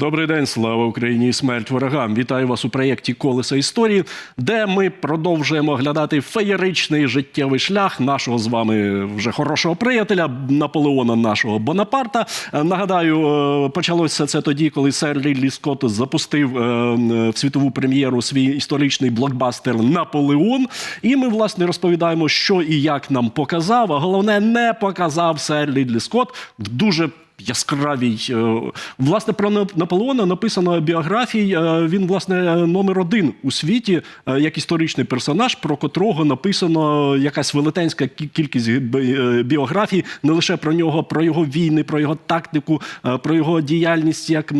Добрий день, слава Україні і смерть ворогам. Вітаю вас у проєкті Колеса історії, де ми продовжуємо оглядати феєричний життєвий шлях нашого з вами вже хорошого приятеля Наполеона, нашого Бонапарта. Нагадаю, е, почалося це тоді, коли сер Рідлі Скотт запустив е, в світову прем'єру свій історичний блокбастер Наполеон. І ми власне розповідаємо, що і як нам показав. А головне, не показав сер Рідлі Скотт в дуже яскравій. е, Власне, про Наполеона написано біографій. е, Він, власне, номер один у світі, е, як історичний персонаж, про котрого написано якась велетенська кі- кількість біографій, не лише про нього, про його війни, про його тактику, про його діяльність як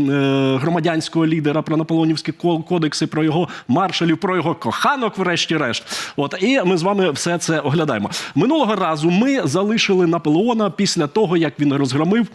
громадянського лідера, про наполеонівські ко- кодекси, про його маршалів, про його коханок, врешті-решт. От і ми з вами все це оглядаємо. Минулого разу ми залишили Наполеона після того, як він розгромив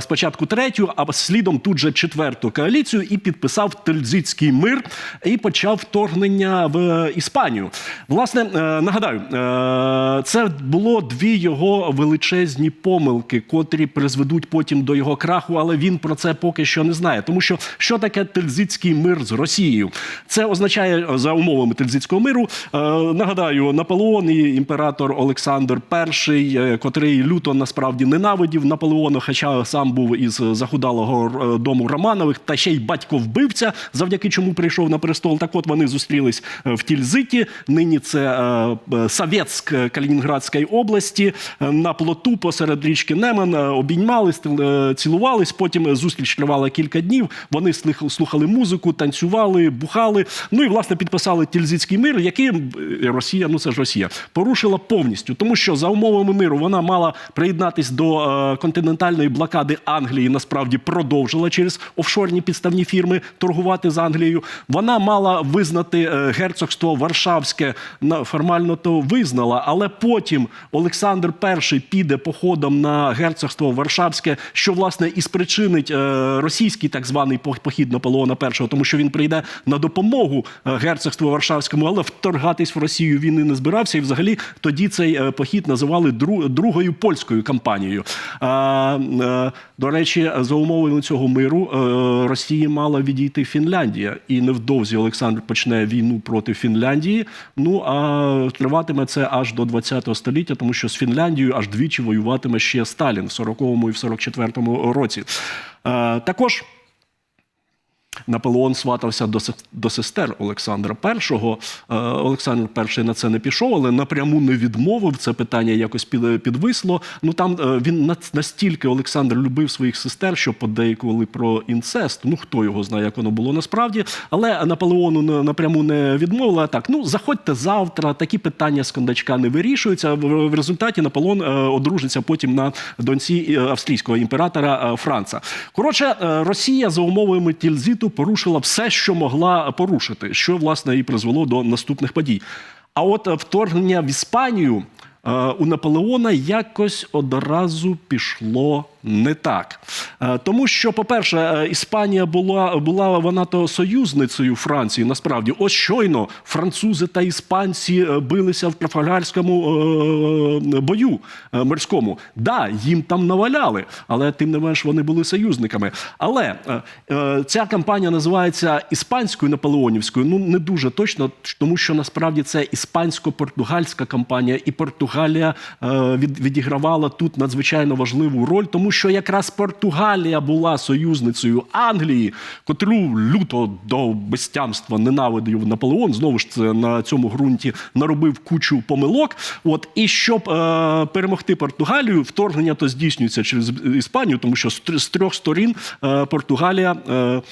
спочатку третю, а слідом тут же четверту коаліцію і підписав Тильзитський мир і почав вторгнення в Іспанію. Власне, е, нагадаю, е, це було дві його величезні помилки, котрі призведуть потім до його краху, але він про це поки що не знає. Тому що що таке Тильзитський мир з Росією? Це означає е, за умовами Тильзитського миру. Нагадаю, Наполеон і імператор Олександр І, котрий люто насправді ненавидів Наполеона, хоча сам був із захудалого е, дому Романових, та ще й батько вбивця, завдяки чому прийшов на престол. Так от вони зустрілись е, в Тільзиті. Нині це е, е, Савєцьк е, Калінінградської області. Е, На плоту посеред річки Немен е, обіймались, е, цілувались. Потім зустріч тривала кілька днів. Вони слухали музику, танцювали, бухали. Ну і власне підписали Тільзитський мир, який е, Росія, ну це ж Росія, порушила повністю, тому що за умовами миру вона мала приєднатись до е, континентальної блокади Англії. Насправді продовжила через офшорні підставні фірми торгувати з Англією. Вона мала визнати е, герцогство Варшавське формально то визнала, але потім Олександр І піде походом на герцогство Варшавське, що власне і спричинить е, російський так званий пох- похід Наполеона І, тому що він прийде на допомогу е, герцогству Варшавському, але вторгатись в Росію він і не збирався. І взагалі тоді цей похід називали дру- другою польською кампанією. До речі, за умовами цього миру е, Росії мала відійти Фінляндія, і невдовзі Олександр почне війну проти Фінляндії. Ну а триватиме це аж до 20 століття, тому що з Фінляндією аж двічі воюватиме ще Сталін в 40-му і в 44-му році. Е, також. Наполеон сватався до, до сестер Олександра І. Е, Олександр І на це не пішов, але напряму не відмовив. Це питання якось підвисло. Ну там е, він настільки Олександр любив своїх сестер, що подейкували про інцест. Ну хто його знає, як воно було насправді. Але Наполеону напряму не відмовили. А так, ну заходьте завтра. Такі питання з кондачка не вирішуються. В, результаті Наполеон е, одружиться потім на доньці е, австрійського імператора Франца. Коротше, Росія за умовами Тільзиту порушила все, що могла порушити, що власне і призвело до наступних подій. А от вторгнення в Іспанію е, у Наполеона якось одразу пішло не так. Е, Тому що, по-перше, е, Іспанія була, була вона то союзницею Франції. Насправді, ось щойно французи та іспанці е, билися в трафальгарському е, бою е, морському. Да, їм там наваляли, але тим не менш вони були союзниками. Але е, ця кампанія називається іспанською наполеонівською. Ну не дуже точно, тому що насправді це іспансько-португальська кампанія, і Португалія е, від, відігравала тут надзвичайно важливу роль, тому що якраз Португалія була союзницею Англії, котру люто до безтямства ненавидів Наполеон. Знову ж це на цьому ґрунті наробив кучу помилок. От і щоб е, перемогти Португалію, вторгнення то здійснюється через Іспанію, тому що з, трьох сторін е, Португалія е, е,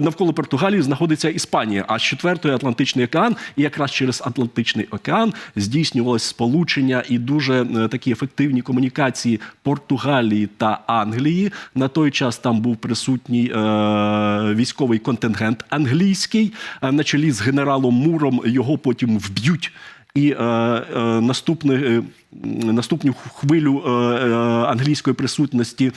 навколо Португалії знаходиться Іспанія, а з четвертої Атлантичний океан, і якраз через Атлантичний океан здійснювалось сполучення і дуже е, такі ефективні комунікації Португалії та Англії. На той час там був присутній е, військовий контингент англійський е, на чолі з генералом Муром. Його потім вб'ють. І е, е, наступне, е, наступну хвилю е, е, англійської присутності е,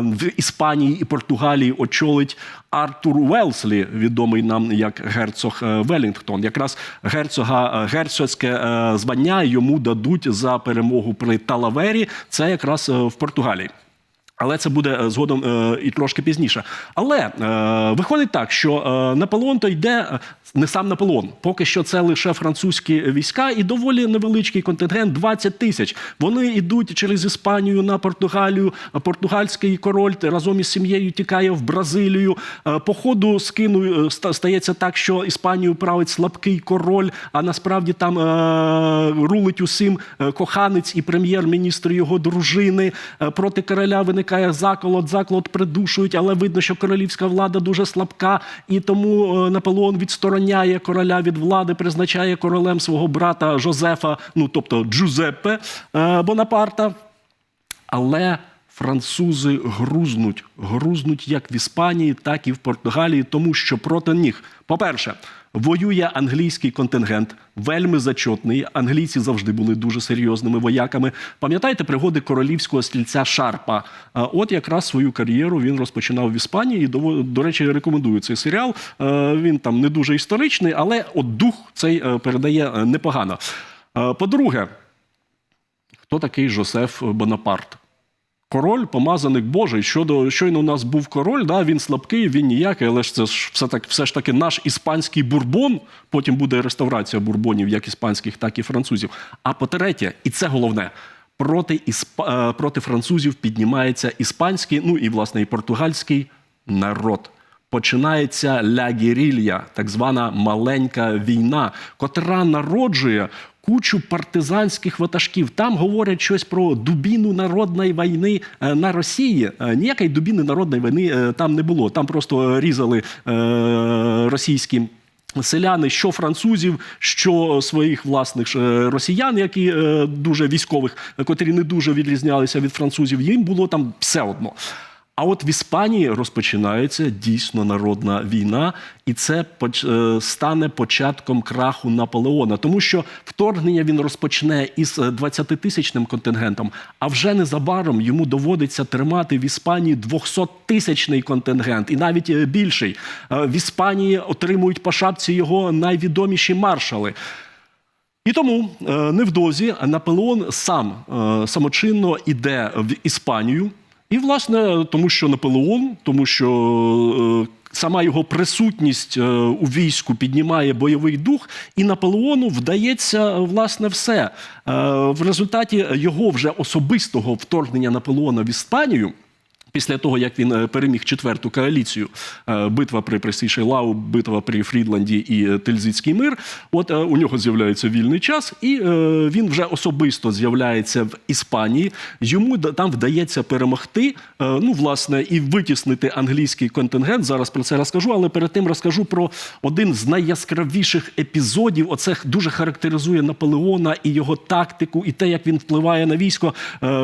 в Іспанії і Португалії очолить Артур Велслі, відомий нам як герцог е, Велінгтон. Якраз герцога, е, герцогське е, звання йому дадуть за перемогу при Талавері. Це якраз е, в Португалії. Але це буде е, згодом е, і трошки пізніше. Але е, виходить так, що е, Наполеон то йде е, не сам Наполеон. Поки що це лише французькі війська і доволі невеличкий контингент 20 тисяч. Вони йдуть через Іспанію на Португалію. Португальський король разом із сім'єю тікає в Бразилію. Е, По ходу скину е, стається так, що Іспанію править слабкий король, а насправді там е, рулить усім коханець і прем'єр-міністр його дружини. Проти короля виникає заколот, заколот придушують, але видно, що королівська влада дуже слабка, і тому е, Наполеон відстороняє короля від влади, призначає королем свого брата Жозефа, ну тобто Джузеппе е, Бонапарта. Але французи грузнуть, грузнуть як в Іспанії, так і в Португалії, тому що проти них, по-перше, воює англійський контингент, вельми зачотний. Англійці завжди були дуже серйозними вояками. Пам'ятаєте пригоди королівського стільця Шарпа? От якраз свою кар'єру він розпочинав в Іспанії. До, до речі, рекомендую цей серіал. Е, Він там не дуже історичний, але от дух цей е, передає е, непогано. По-друге, хто такий Жозеф Бонапарт? Король, помазаник Божий. Щодо щойно у нас був король, да, він слабкий, він ніякий, але ж це ж все так, все ж таки наш іспанський бурбон. Потім буде реставрація бурбонів, як іспанських, так і французів. А по-третє, і це головне. Проти, ісп... е, проти французів піднімається іспанський, ну і власне і португальський народ. Починається ля герілья, так звана маленька війна, котра народжує кучу партизанських ватажків. Там говорять щось про дубіну народної війни е, на Росії. Е, Ніякої дубіни народної війни е, там не було. Там просто різали російські. Селяни, що французів, що своїх власних росіян, які дуже військових, котрі не дуже відрізнялися від французів, їм було там все одно. А от в Іспанії розпочинається дійсно народна війна, і це е, стане початком краху Наполеона, тому що вторгнення він розпочне із 20-тисячним контингентом, а вже незабаром йому доводиться тримати в Іспанії 200-тисячний контингент, і навіть е, більший. Е, В Іспанії отримують по шапці його найвідоміші маршали. І тому е, невдовзі Наполеон сам е, самочинно іде в Іспанію. І, власне, тому що Наполеон, тому що е, сама його присутність е, у війську піднімає бойовий дух, і Наполеону вдається власне все. Е, В результаті його вже особистого вторгнення Наполеона в Іспанію. Після того, як він е, переміг четверту коаліцію, е, битва при Пресішелау, битва при Фрідланді і е, Тильзитський мир, от у нього з'являється вільний час, і він вже особисто з'являється в Іспанії. Йому там вдається перемогти, ну власне, і витіснити англійський контингент. Зараз про це розкажу, але перед тим розкажу про один з найяскравіших епізодів. Оце дуже характеризує Наполеона і його тактику, і те, як він впливає на військо.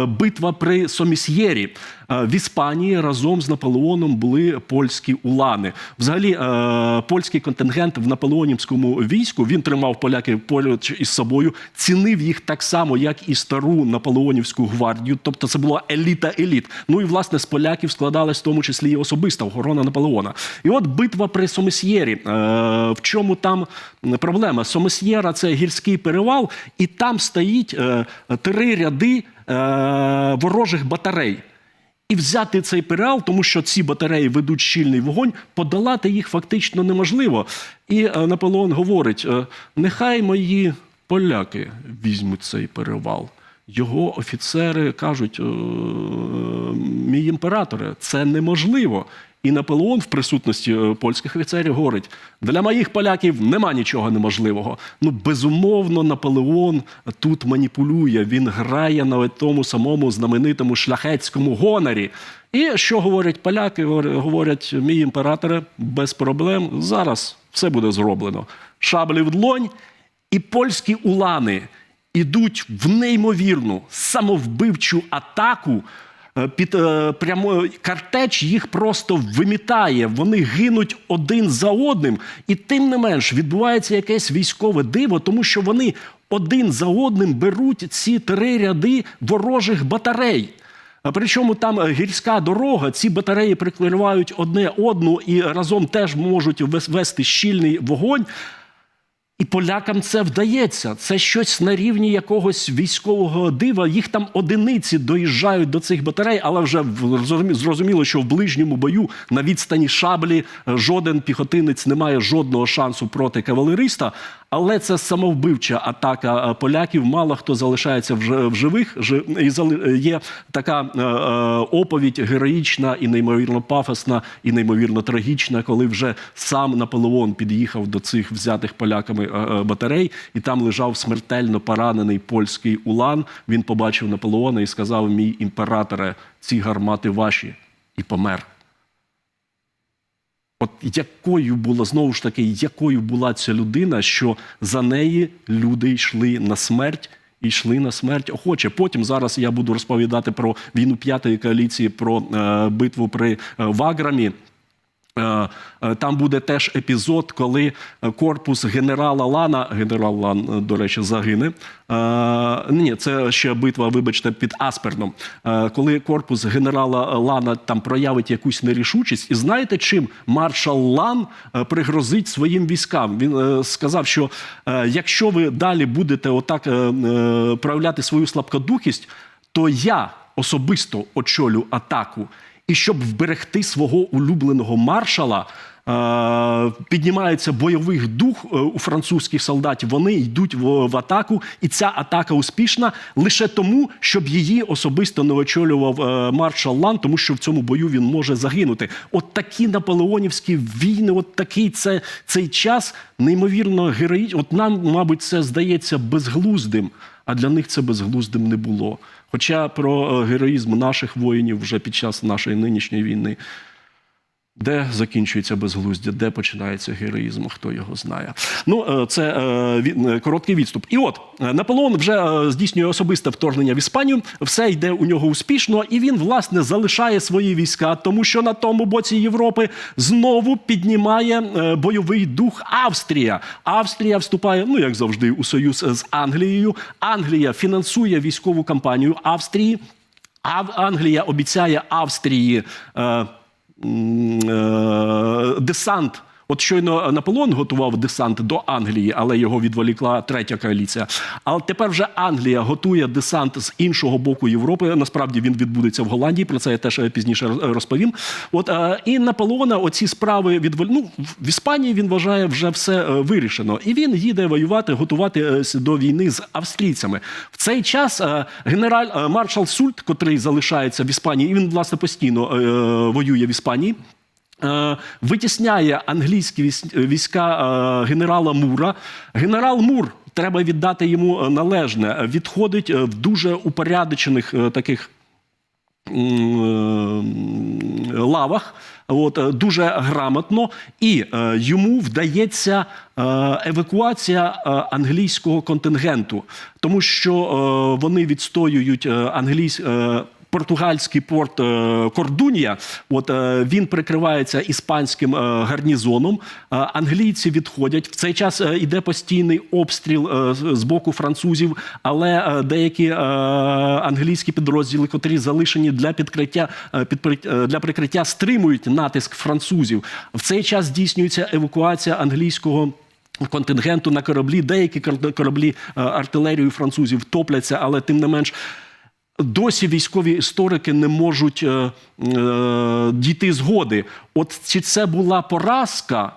Битва при Сомісьєрі. В Іспанії разом з Наполеоном були польські улани. Взагалі, е, польський контингент в наполеонівському війську він тримав поляків поруч із собою, цінив їх так само, як і стару наполеонівську гвардію. Тобто, це була еліта еліт. Ну і власне з поляків складалась в тому числі і особиста охорона Наполеона. І от битва при Сомесьєрі. Е, В чому там проблема? Сомесьєра це гірський перевал, і там стоїть е, три ряди ворожих батарей. І взяти цей переал, тому що ці батареї ведуть щільний вогонь, подолати їх фактично неможливо. І е, Наполеон говорить: е, нехай мої поляки візьмуть цей перевал. Його офіцери кажуть: «Е, мій імператоре, це неможливо. І Наполеон в присутності е, польських офіцерів говорить: для моїх поляків нема нічого неможливого. Ну, безумовно, Наполеон тут маніпулює. Він грає на тому самому знаменитому шляхетському гонорі. І що говорять поляки? Говорять, мій імператоре, без проблем. Зараз все буде зроблено. Шаблі в длонь, і польські улани ідуть в неймовірну самовбивчу атаку. Е, Під е, прямо картеч їх просто вимітає. Вони гинуть один за одним, і тим не менш відбувається якесь військове диво, тому що вони один за одним беруть ці три ряди ворожих батарей. Причому там гірська дорога, ці батареї прикривають одне одну і разом теж можуть вес- вести щільний вогонь. І полякам це вдається. Це щось на рівні якогось військового дива. Їх там одиниці доїжджають до цих батарей, але вже зрозуміло, що в ближньому бою на відстані шаблі е, жоден піхотинець не має жодного шансу проти кавалериста. Але це самовбивча атака е, поляків. Мало хто залишається в живих. Жи- І є така е, е, оповідь героїчна і неймовірно пафосна, і неймовірно трагічна, коли вже сам Наполеон під'їхав до цих взятих поляками батарей, і там лежав смертельно поранений польський улан. Він побачив Наполеона і сказав: Мій імператоре, ці гармати ваші, і помер. От якою була знову ж таки, якою була ця людина, що за неї люди йшли на смерть і йшли на смерть охоче. Потім зараз я буду розповідати про війну п'ятої коаліції, про е, битву при е, Ваграмі. Е, е, Там буде теж епізод, коли корпус генерала Лана, генерал Лан, е, до речі, загине. Ні, це ще битва, вибачте, під Асперном. Коли корпус генерала Лана там проявить якусь нерішучість, і знаєте, чим маршал Лан пригрозить своїм військам? Він сказав, що якщо ви далі будете отак проявляти свою слабкодухість, то я особисто очолю атаку. І щоб вберегти свого улюбленого маршала, е, піднімається бойовий дух е, у французьких солдатів. Вони йдуть в, атаку, і ця атака успішна лише тому, щоб її особисто не очолював е, маршал Лан, тому що в цьому бою він може загинути. От такі наполеонівські війни, от такий це, цей час неймовірно героїчний. От нам, мабуть, це здається безглуздим, а для них це безглуздим не було. Хоча про е, героїзм наших воїнів вже під час нашої нинішньої війни, де закінчується безглуздя, де починається героїзм, хто його знає. Ну, е, це е, е, короткий відступ. І от е, Наполеон вже здійснює особисте вторгнення в Іспанію, все йде у нього успішно, і він, власне, залишає свої війська, тому що на тому боці Європи знову піднімає бойовий дух Австрія. Австрія вступає, ну як завжди, у союз з Англією. Англія фінансує військову кампанію Австрії. А Англія обіцяє Австрії десант. От щойно Наполеон готував десант до Англії, але його відволікла третя коаліція. Але тепер вже Англія готує десант з іншого боку Європи. Насправді він відбудеться в Голландії. Про це я теж е, пізніше розповім. От е, і Наполеона оці справи відволі... ну, в Іспанії він вважає вже все е, вирішено. І він їде воювати, готувати е, до війни з австрійцями. В цей час е, генераль е, маршал Сульт, котрий залишається в Іспанії, і він власне постійно е, воює в Іспанії. Е, Витісняє англійські війська е, генерала Мура. Генерал Мур, треба віддати йому е, належне, відходить е, в дуже упорядочених е, таких лавах, от, е, дуже грамотно, і е, йому вдається е, евакуація е, англійського контингенту, тому що е, вони відстоюють е, англійсь, е, Португальський порт е, Кордунія, от е, він прикривається іспанським е, гарнізоном. Англійці відходять. В цей час іде постійний обстріл з- боку французів, але деякі англійські підрозділи, котрі залишені для підкриття для прикриття, стримують натиск французів. В цей час здійснюється евакуація англійського. Контингенту на кораблі, деякі кораблі артилерію французів топляться, але тим не менш досі військові історики не можуть е, е, дійти згоди. От чи це була поразка,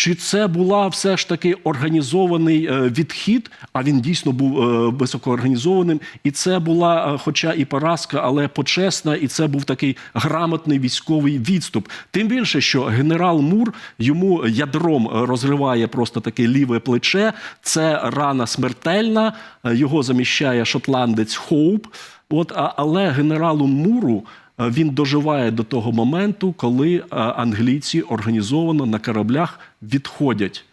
чи це була все ж таки організований е, відхід? А він дійсно був е, високоорганізованим. І це була, е, хоча і поразка, але почесна, і це був такий грамотний військовий відступ. Тим більше, що генерал Мур йому ядром е, розриває просто таке ліве плече. Це рана смертельна. Його заміщає шотландець Хоуп. От, але генералу Муру е, він доживає до того моменту, коли е, англійці організовано на кораблях відходять.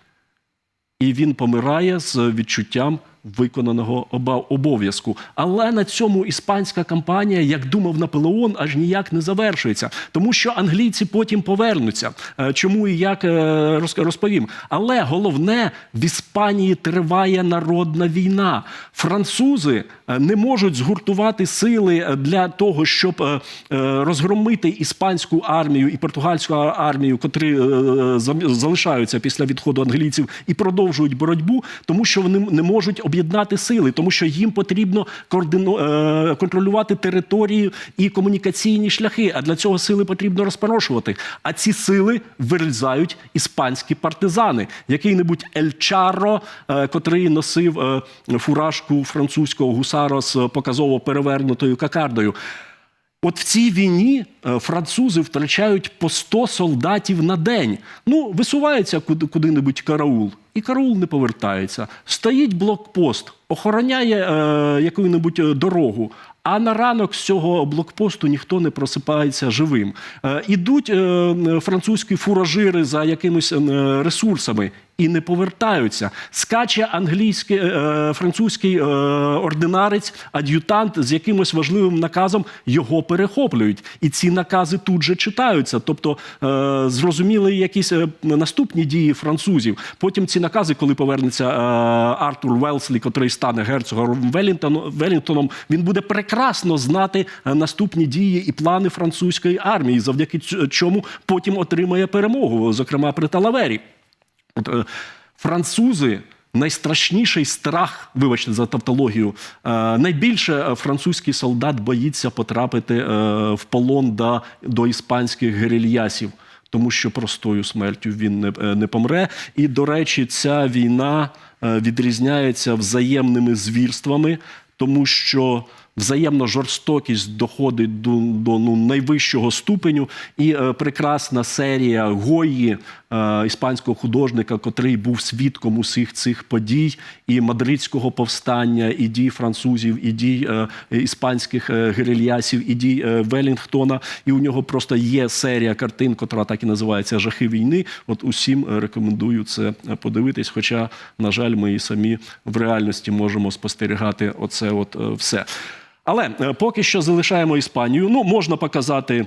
І він помирає з відчуттям виконаного обов'язку. Але на цьому іспанська кампанія, як думав Наполеон, аж ніяк не завершується, тому що англійці потім повернуться. Е, Чому і як е, розповім. Але головне в Іспанії триває народна війна. Французи е, не можуть згуртувати сили для того, щоб розгромити іспанську армію і португальську армію, котрі залишаються після відходу англійців і продовжують боротьбу, тому що вони не можуть об'єднати сили, тому що їм потрібно координу... е, контролювати територію і комунікаційні шляхи. А для цього сили потрібно розпорошувати. А ці сили вирізають іспанські партизани, який-небудь Ельчаро, е, котрий носив е, фуражку французького гусара з показово перевернутою кокардою. От в цій війні е, французи втрачають по 100 солдатів на день. Ну, висувається куди- куди-небудь караул, і караул не повертається. Стоїть блокпост, охороняє е, яку-небудь е, дорогу. А на ранок з цього блокпосту ніхто не просипається живим. Е, ідуть французькі фуражири за якимись ресурсами і не повертаються. Скаче англійський е, французький е, ординарець, ад'ютант з якимось важливим наказом його перехоплюють. І ці накази тут же читаються. Тобто е, зрозуміли якісь е, наступні дії французів. Потім ці накази, коли повернеться е, Артур Велслі, котрий стане герцогом Велінгтоном, він буде прекрасно знати е, наступні дії і плани французької армії, завдяки ць- чому потім отримає перемогу, зокрема при Талавері. Е, французи. Найстрашніший страх, вибачте за тавтологію, е, найбільше е, французький солдат боїться потрапити в полон до, до іспанських герильясів, тому що простою смертю він не, не помре. І, до речі, ця війна відрізняється взаємними звірствами, тому що взаємна жорстокість доходить до, до ну, найвищого ступеню. І е, прекрасна серія Гої, е, іспанського художника, котрий був свідком усіх цих подій, і мадридського повстання, і дій французів, і дій е, іспанських е, герильясів, і дій е, Велінгтона. І у нього просто є серія картин, котра так і називається Жахи війни. От усім е, рекомендую це е, подивитись. Хоча, на жаль, ми і самі в реальності можемо спостерігати оце от е, все. Але е, поки що залишаємо Іспанію. Ну, можна показати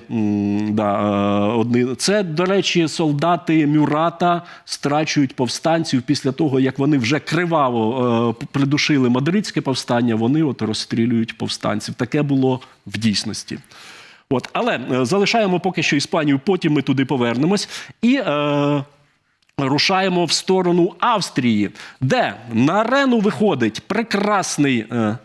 да, е, одні. Це, до речі, солдати Мюрата страчують повстанців після того, як вони вже криваво е, придушили мадридське повстання. Вони от розстрілюють повстанців. Таке було в дійсності. От, але залишаємо поки що Іспанію, потім ми туди повернемось. І е, рушаємо в сторону Австрії, де на арену виходить прекрасний. Е,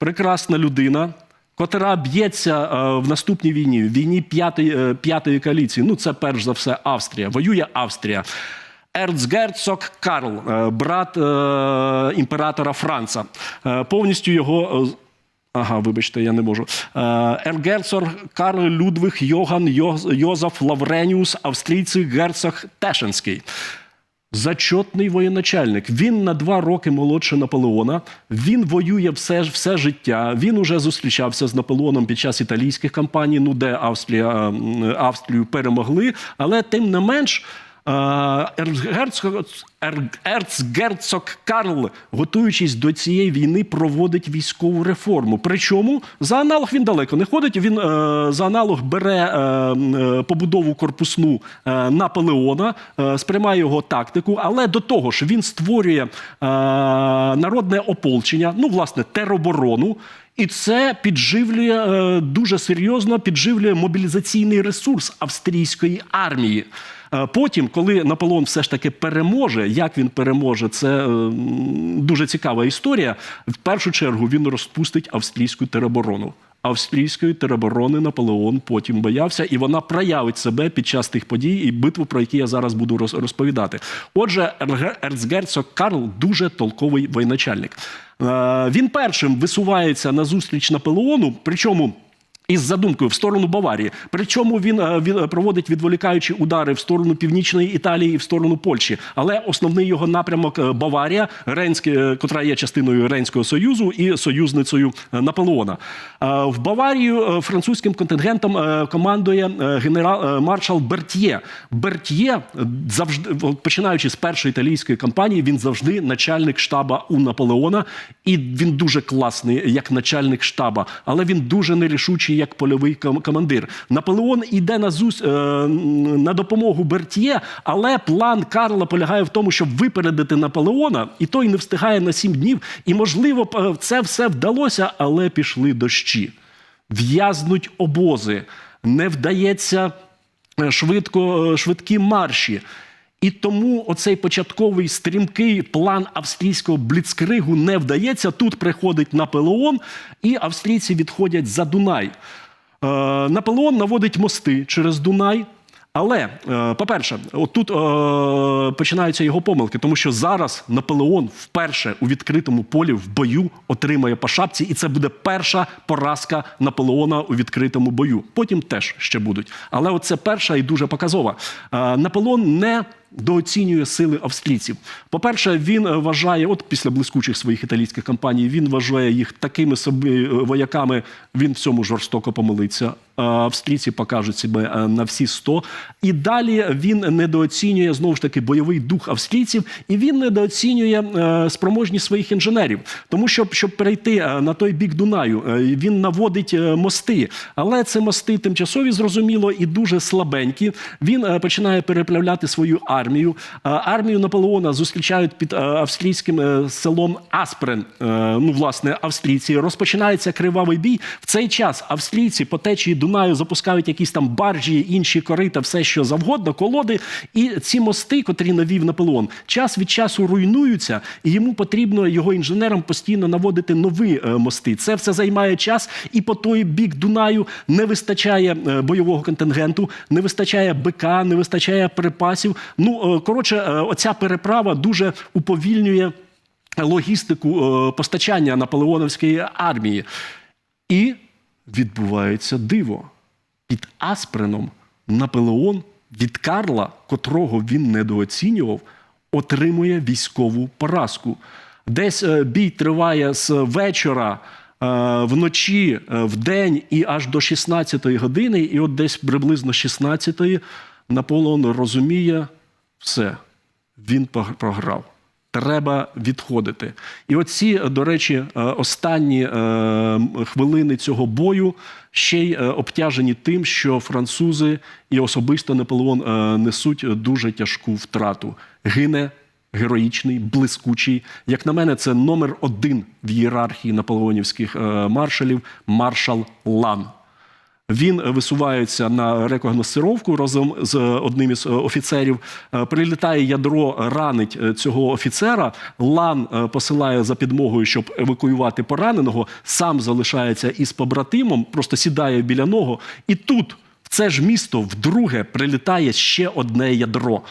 прекрасна людина, котра б'ється е, в наступній війні, в війні п'ятої, е, п'ятої коаліції. Ну, це перш за все Австрія. Воює Австрія. Ерцгерцог Карл, е, брат імператора Франца. Повністю його. Ага, вибачте, я не можу. Ергерцог Карл Людвиг Йоган Йоз- Йозеф Лавреніус, австрійцей герцог Тешенський. Зачотний воєначальник. Він на два роки молодше Наполеона. Він воює все, все життя. Він уже зустрічався з Наполеоном під час італійських кампаній, ну де Австрія, Австрію перемогли. Але тим не менш. Ерцгерцог, Карл, готуючись до цієї війни, проводить військову реформу. Причому за аналог він далеко не ходить. Він е, за аналог бере е, е, побудову корпусну Наполеона, сприймає його тактику, але до того ж він створює народне ополчення, ну, власне, тероборону. І це підживлює дуже серйозно підживлює мобілізаційний ресурс австрійської армії. Потім, коли Наполеон все ж таки переможе, як він переможе, це е, дуже цікава історія. В першу чергу він розпустить австрійську тероборону. Австрійської тероборони Наполеон потім боявся, і вона проявить себе під час тих подій і битву, про які я зараз буду роз- розповідати. Отже, ерцгерцог Карл дуже толковий воєначальник. Е, Він першим висувається на зустріч Наполеону, причому. Із задумкою в сторону Баварії. Причому він, е, він проводить відволікаючі удари в сторону північної Італії і в сторону Польщі. Але основний його напрямок е, Баварія, Ренське, е, котра є частиною Ренського союзу і союзницею е, Наполеона. Е, В Баварію е, французьким контингентом е, командує е, генерал е, маршал Бертьє. Бертьє е, завжди починаючи з першої італійської кампанії, він завжди начальник штаба у Наполеона, і він дуже класний як начальник штаба, але він дуже нерішучий як польовий командир. Наполеон іде на зус е, на допомогу Бертьє, але план Карла полягає в тому, щоб випередити Наполеона, і той не встигає на сім днів. І можливо, це все вдалося, але пішли дощі. В'язнуть обози, не вдається е, швидко, е, швидкі марші. І тому оцей початковий стрімкий план австрійського бліцкригу не вдається. Тут приходить Наполеон, і австрійці відходять за Дунай. Е, Наполеон наводить мости через Дунай. Але, е, по-перше, отут е, починаються його помилки, тому що зараз Наполеон вперше у відкритому полі в бою отримає по шапці, і це буде перша поразка Наполеона у відкритому бою. Потім теж ще будуть. Але оце перша і дуже показова. Е, Наполеон не дооцінює сили австрійців. По-перше, він е, вважає, от після блискучих своїх італійських кампаній, він вважає їх такими собі е, вояками. Він в цьому жорстоко помилиться. Е, Австрійці покажуть себе на всі 100. І далі він недооцінює знову ж таки бойовий дух австрійців, і він недооцінює спроможність своїх інженерів. Тому що щоб перейти на той бік Дунаю, він наводить мости, але це мости тимчасові, зрозуміло, і дуже слабенькі. Він починає переплавляти свою армію. Е, Армію Наполеона зустрічають під е, австрійським е, селом Аспрен. Ну, власне, австрійці. Розпочинається кривавий бій. В цей час австрійці по течії Дунаю запускають якісь там баржі, інші корита, все що завгодно, колоди. І ці мости, котрі навів Наполеон, час від часу руйнуються, і йому потрібно його інженерам постійно наводити нові мости. Це все займає час, і по той бік Дунаю не вистачає бойового контингенту, не вистачає БК, не вистачає припасів. Ну е, коротше, е, оця переправа дуже уповільнює логістику е, постачання наполеоновської армії. І відбувається диво. Під Аспреном Наполеон від Карла, котрого він недооцінював, отримує військову поразку. Десь бій триває з вечора. Вночі, е, вдень і аж до 16-ї години, і от десь приблизно 16-ї Наполеон розуміє все, він програв. Треба відходити. І оці, до речі, е, останні е, хвилини цього бою ще й е, обтяжені тим, що французи і особисто Наполеон е, несуть дуже тяжку втрату. Гине героїчний, блискучий. Як на мене, це номер один в ієрархії наполеонівських е, маршалів маршал Лан. Він висувається на рекогносцировку разом з одним із е, офіцерів. Е, Прилітає ядро, ранить е, цього офіцера. Лан посилає за підмогою, щоб евакуювати пораненого. Сам залишається із побратимом, просто сідає біля нього. І тут, в це ж місто, вдруге прилітає ще одне ядро.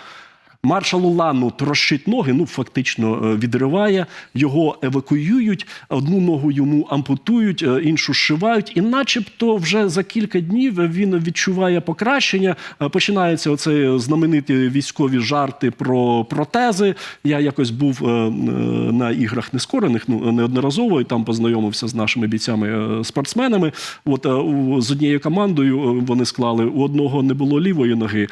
Маршалу Лану трощить ноги, ну фактично е, відриває, його евакуюють, одну ногу йому ампутують, е, іншу зшивають, і начебто вже за кілька днів він відчуває покращення. Е, Починаються оце знамениті військові жарти про протези. Я якось був на іграх нескорених, ну неодноразово, і там познайомився з нашими бійцями е, спортсменами. От з однією командою вони склали у одного не було лівої ноги,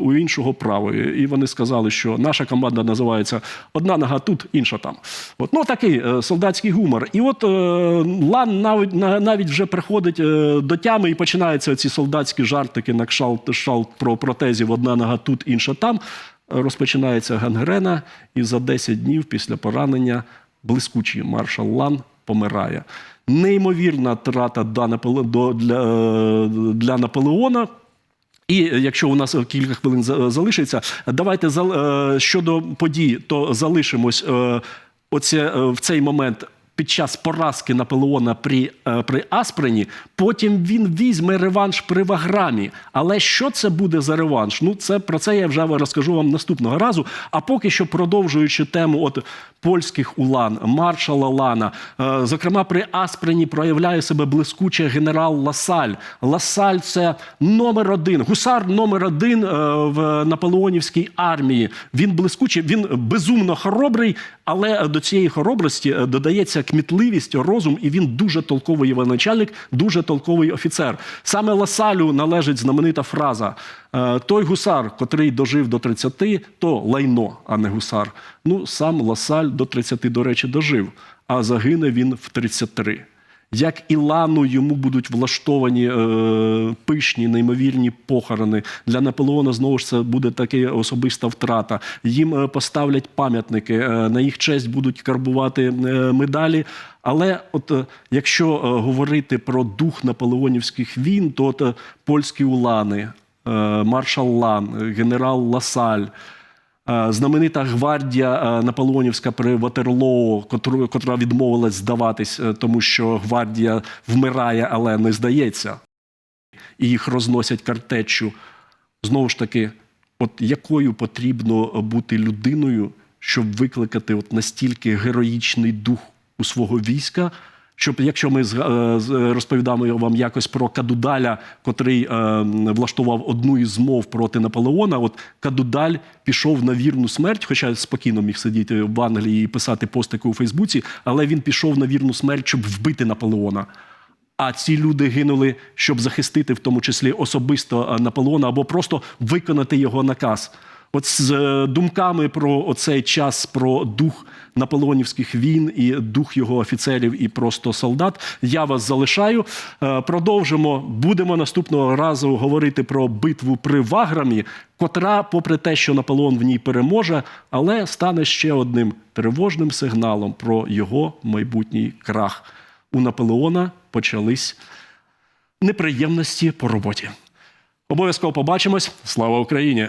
у іншого правої. І вони сказали, що наша команда називається одна нога тут, інша там. От ну такий е, солдатський гумор. І от е, Лан навіть на- навіть вже приходить е, до тями і починаються ці солдатські жартики на кшалт, кшалт про протезів одна нога тут, інша там. Розпочинається гангрена, і за 10 днів після поранення блискучий маршал Лан помирає. Неймовірна трата для, для Наполеона. І якщо у нас кілька хвилин залишиться, давайте е, щодо подій, то залишимось е, оце, е, в цей момент. під час поразки Наполеона при, е, при Аспрені. Потім він візьме реванш при Ваграмі. Але що це буде за реванш? Ну, це про це я вже розкажу вам наступного разу. А поки що, продовжуючи тему от польських улан, маршала Лана, е, зокрема при Аспрені проявляє себе блискуче генерал Ласаль. Ласаль це номер один, гусар номер один е, в наполеонівській армії. Він блискучий, він безумно хоробрий, але до цієї хоробрості е, додається кмітливість, розум, і він дуже толковий воєначальник, дуже толковий офіцер. Саме Ласалю належить знаменита фраза: той гусар, котрий дожив до 30, то лайно, а не гусар. Ну, сам Ласаль до 30, до речі, дожив, а загине він в 33 як і лану йому будуть влаштовані е, пишні, неймовірні похорони. Для Наполеона знову ж це буде така особиста втрата. Їм е, поставлять пам'ятники, е, на їх честь будуть карбувати е, медалі. Але от е, якщо е, говорити про дух наполеонівських війн, то от, е, польські улани, е, маршал Лан, генерал Ласаль. Е, Знаменита гвардія е, Наполеонівська при Ватерлоу, котра відмовилась здаватись, е, тому що гвардія вмирає, але не здається, і їх розносять картечю. Знову ж таки, от якою потрібно бути людиною, щоб викликати от настільки героїчний дух у свого війська, щоб якщо ми е, з- розповідаємо вам якось про Кадудаля, котрий е, влаштував одну із змов проти Наполеона, от Кадудаль пішов на вірну смерть, хоча спокійно міг сидіти в Англії і писати постики у Фейсбуці, але він пішов на вірну смерть, щоб вбити Наполеона. А ці люди гинули, щоб захистити в тому числі особисто е, Наполеона або просто виконати його наказ. От з е, думками про оцей час, про дух наполеонівських війн і дух його офіцерів і просто солдат, я вас залишаю. Е, Продовжимо. Будемо наступного разу говорити про битву при Ваграмі, котра, попри те, що Наполеон в ній переможе, але стане ще одним тривожним сигналом про його майбутній крах. У Наполеона почались неприємності по роботі. Обов'язково побачимось. Слава Україні!